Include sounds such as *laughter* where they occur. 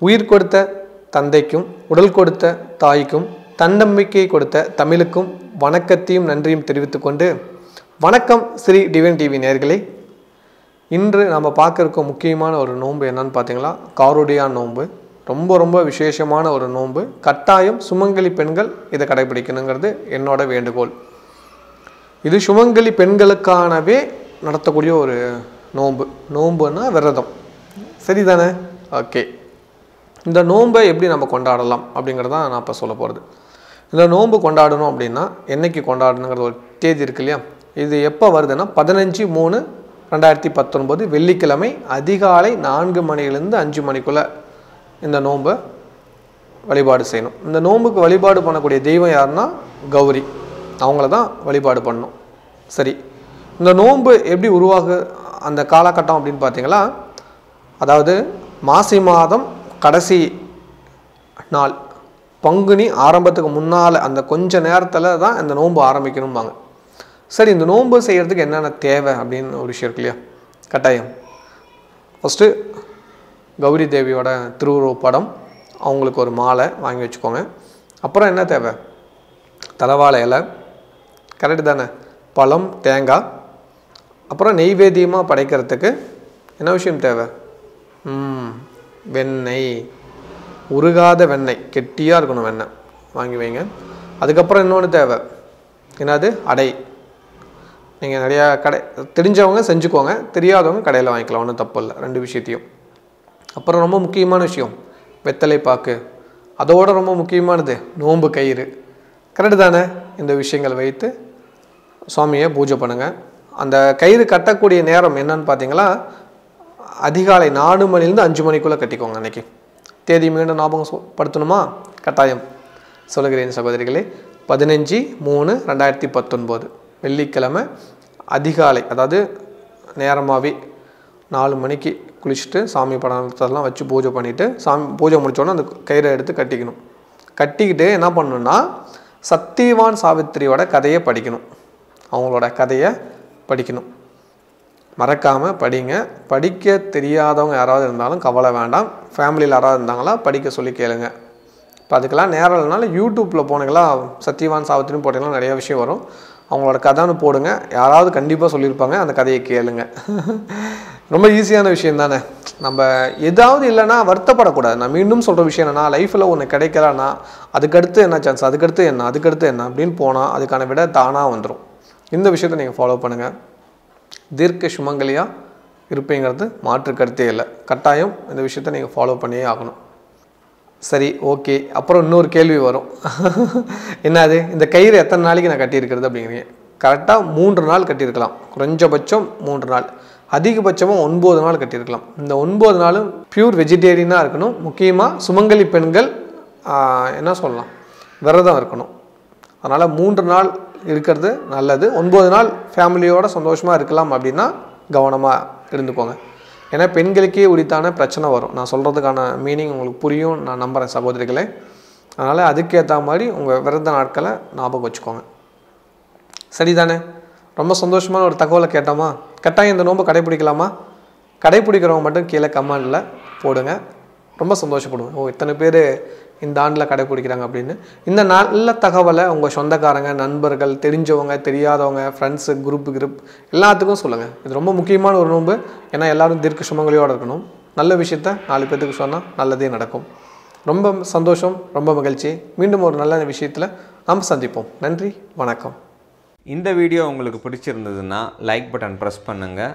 உயிர் கொடுத்த தந்தைக்கும் உடல் கொடுத்த தாய்க்கும் தன்னம்பிக்கை கொடுத்த தமிழுக்கும் வணக்கத்தையும் நன்றியும் தெரிவித்துக்கொண்டு வணக்கம் ஸ்ரீ டிவன் டிவி நேர்களே இன்று நம்ம பார்க்க இருக்க முக்கியமான ஒரு நோன்பு என்னன்னு பார்த்தீங்களா? காரோடியா நோன்பு. ரொம்ப ரொம்ப விசேஷமான ஒரு நோன்பு. கட்டாயம் சுமங்கலி பெண்கள் இதை கடைபிடிக்கணுங்கிறது என்னோட வேண்டுகோள். இது சுமங்கலி பெண்களுக்கானவே நடத்தக்கூடிய ஒரு நோன்பு. நோன்புன்னா விரதம். சரிதானே? ஓகே. இந்த நோன்பை எப்படி நம்ம கொண்டாடலாம் அப்படிங்கிறதான் நான் இப்போ சொல்ல போகிறது இந்த நோன்பு கொண்டாடணும் அப்படின்னா என்னைக்கு கொண்டாடணுங்கிற ஒரு தேதி இருக்கு இல்லையா? இது எப்போ வருதுன்னா பதினஞ்சு மூணு ரெண்டாயிரத்தி பத்தொன்பது வெள்ளிக்கிழமை அதிகாலை நான்கு மணிலேருந்து அஞ்சு மணிக்குள்ளே இந்த நோன்பை வழிபாடு செய்யணும். இந்த நோன்புக்கு வழிபாடு பண்ணக்கூடிய தெய்வம் யாருன்னா கௌரி. அவங்கள தான் வழிபாடு பண்ணணும். சரி. இந்த நோன்பு எப்படி உருவாகு அந்த காலகட்டம் அப்படின்னு பார்த்தீங்களா அதாவது மாசி மாதம் கடைசி நாள் பங்குனி ஆரம்பத்துக்கு முன்னால் அந்த கொஞ்ச நேரத்தில் தான் இந்த நோன்பு ஆரம்பிக்கணும்பாங்க. சரி இந்த நோன்பு செய்கிறதுக்கு என்னென்ன தேவை அப்படின்னு ஒரு விஷயம் இருக்கு இல்லையா? கட்டாயம். ஃபஸ்ட்டு கௌரி தேவியோட திருவுருவ படம் அவங்களுக்கு ஒரு மாலை வாங்கி வச்சுக்கோங்க. அப்புறம் என்ன தேவை? தலைவாழை இலை கரெக்டு தானே? பழம் தேங்காய். அப்புறம் நெய்வேத்தியமாக படைக்கிறதுக்கு என்ன விஷயம் தேவை? வெண்ணெய். உருகாத வெண்ணெய். கெட்டியாக இருக்கணும் வெண்ணெய். வாங்கி வைங்க. அதுக்கப்புறம் இன்னொன்று தேவை. என்னது? அடை. நீங்கள் நிறையா கடை தெரிஞ்சவங்க செஞ்சுக்கோங்க. தெரியாதவங்க கடையில் வாங்கிக்கலாம். ஒன்றும் தப்பு இல்லை. ரெண்டு விஷயத்தையும். அப்புறம் ரொம்ப முக்கியமான விஷயம். வெத்தலை பாக்கு. அதோட ரொம்ப முக்கியமானது நோன்பு கயிறு. கரெக்டு தானே? இந்த விஷயங்கள் வைத்து சுவாமியை பூஜை பண்ணுங்கள் அந்த கயிறு கட்டக்கூடிய நேரம் என்னன்னு பார்த்தீங்களா? அதிகாலை நாலு மணிலேருந்து அஞ்சு மணிக்குள்ளே கட்டிக்கோங்க அன்னைக்கு. தேதி மீண்டும் ஞாபகம் படுத்தணுமா கட்டாயம். சொல்லுகிறேன் சகோதரிகளே பதினஞ்சு மூணு ரெண்டாயிரத்தி பத்தொன்பது வெள்ளிக்கிழமை அதிகாலை அதாவது நேரமாகவே நாலு மணிக்கு குளிச்சுட்டு சாமி படத்தெல்லாம் வச்சு பூஜை பண்ணிவிட்டு சாமி பூஜை முடித்தோன்னே அந்த கயிறை எடுத்து கட்டிக்கணும். கட்டிக்கிட்டு என்ன பண்ணணும்னா சத்தியவான் சாவித்திரியோட கதையை படிக்கணும். அவங்களோட கதையை படிக்கணும். மறக்காமல் படிங்க. படிக்க தெரியாதவங்க யாராவது இருந்தாலும் கவலை வேண்டாம். ஃபேமிலியில் யாராவது இருந்தாங்களா படிக்க சொல்லி கேளுங்க. இப்போ அதுக்கெல்லாம் நேரம் இல்லைனால யூடியூப்பில் போனீங்களா சத்யவான் சாவித்திரின்னு போட்டிங்கன்னா நிறைய விஷயம் வரும். அவங்களோட கதைன்னு போடுங்க. யாராவது கண்டிப்பாக சொல்லியிருப்பாங்க. அந்த கதையை கேளுங்க. ரொம்ப ஈஸியான விஷயம் தானே. நம்ம ஏதாவது இல்லைன்னா வருத்தப்படக்கூடாது. நான் மீண்டும் சொல்கிற விஷயம் என்னென்னா லைஃப்பில் ஒன்று கிடைக்கலன்னா அதுக்கடுத்து என்ன சான்ஸ் அதுக்கடுத்து என்ன? அதுக்கடுத்து என்ன? அப்படின்னு போனால் அதுக்கான விட தானாக வந்துடும் இந்த விஷயத்தை நீங்கள் ஃபாலோ பண்ணுங்கள் தீர்க்க சுமங்கலியாக இருப்பீங்கிறது மாற்று கருத்தே இல்லை. கட்டாயம் இந்த விஷயத்தை நீங்கள் ஃபாலோ பண்ணியே ஆகணும். சரி ஓகே அப்புறம் இன்னொரு கேள்வி வரும். *laughs* என்னது? இந்த கயிறு எத்தனை நாளைக்கு நான் கட்டியிருக்கிறது அப்படிங்கிறீங்க. கரெக்டாக மூன்று நாள் கட்டியிருக்கலாம். குறைஞ்சபட்சம் மூன்று நாள். அதிகபட்சமாக ஒன்பது நாள் கட்டியிருக்கலாம். இந்த ஒன்பது நாளும் பியூர் வெஜிடேரியனாக இருக்கணும். முக்கியமாக சுமங்கலி பெண்கள் என்ன சொல்லலாம்? விரதம் இருக்கணும். அதனால் மூன்று நாள் இருக்கிறது நல்லது. ஒன்பது நாள் ஃபேமிலியோட சந்தோஷமாக இருக்கலாம் அப்படின்னா கவனமாக இருந்துக்கோங்க. ஏன்னா பெண்களுக்கே உரித்தான பிரச்சனை வரும். நான் சொல்கிறதுக்கான மீனிங் உங்களுக்கு புரியும். நான் நம்புகிறேன் சகோதரிகளே. அதனால் அதுக்கேற்ற மாதிரி உங்கள் விரத நாட்களை ஞாபகம் வச்சுக்கோங்க. சரிதானே? ரொம்ப சந்தோஷமான ஒரு தகவலை கேட்டோமா? கட்டாயம் இந்த நோன்பை கடைப்பிடிக்கலாமா? கடைப்பிடிக்கிறவங்க மட்டும் கீழே கமெண்டில் போடுங்க. ரொம்ப சந்தோஷப்படுவேன். ஓ இத்தனை பேர் இந்த ஆண்டில் கடைப்பிடிக்கிறாங்க அப்படின்னு. இந்த நல்ல தகவலை உங்கள் சொந்தக்காரங்க நண்பர்கள் தெரிஞ்சவங்க தெரியாதவங்க ஃப்ரெண்ட்ஸு குரூப் குரூப் எல்லாத்துக்கும் சொல்லுங்கள் இது ரொம்ப முக்கியமான ஒரு நோன்பு. ஏன்னா எல்லாரும் தீர்க்க சுமங்கலியோடு இருக்கணும். நல்ல விஷயத்த நாலு பேர்த்துக்கு சொன்னால் நல்லதே நடக்கும். ரொம்ப சந்தோஷம் ரொம்ப மகிழ்ச்சி. மீண்டும் ஒரு நல்ல விஷயத்தில் நாம் சந்திப்போம். நன்றி வணக்கம். இந்த வீடியோ உங்களுக்கு பிடிச்சிருந்ததுன்னா லைக் பட்டன் ப்ரெஸ் பண்ணுங்கள்